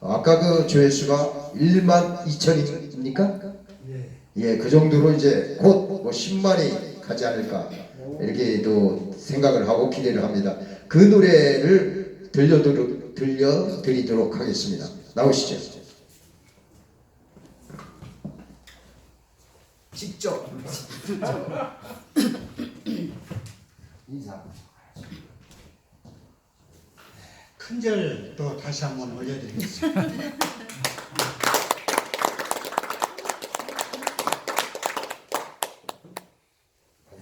아까 그 조회수가 1만 2천입니까? 예. 예, 그 정도로 이제 곧 뭐 10만이 가지 않을까 이렇게 또 생각을 하고 기대를 합니다. 그 노래를 들려드리, 들려드리도록 하겠습니다. 나오시죠. 직접 인사. 큰절 또 다시 한번 올려드리겠습니다.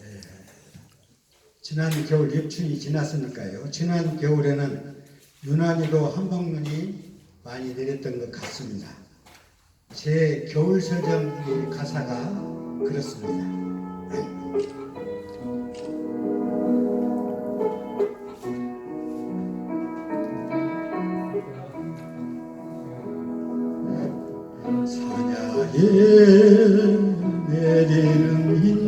예. 지난 겨울 입춘이 지났으니까요. 지난 겨울에는 유난히도 한방눈이 많이 내렸던 것 같습니다. 제 겨울 서점 가사가 그렇습니다. 사냐에 내리는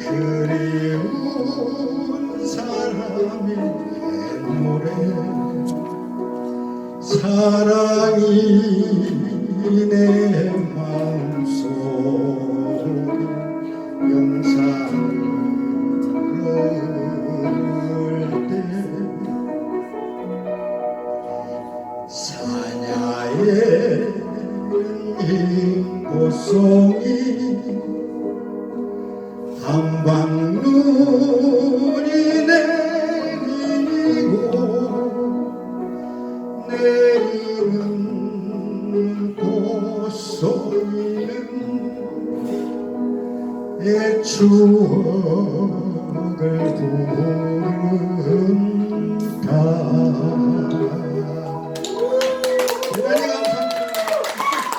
그리운 사람의 노래. 사랑이 내 마음속에 영상으로 흐를 때 사냐의 흰 고송이 한방눈이 내리고 내리는 고소리는 내 추억을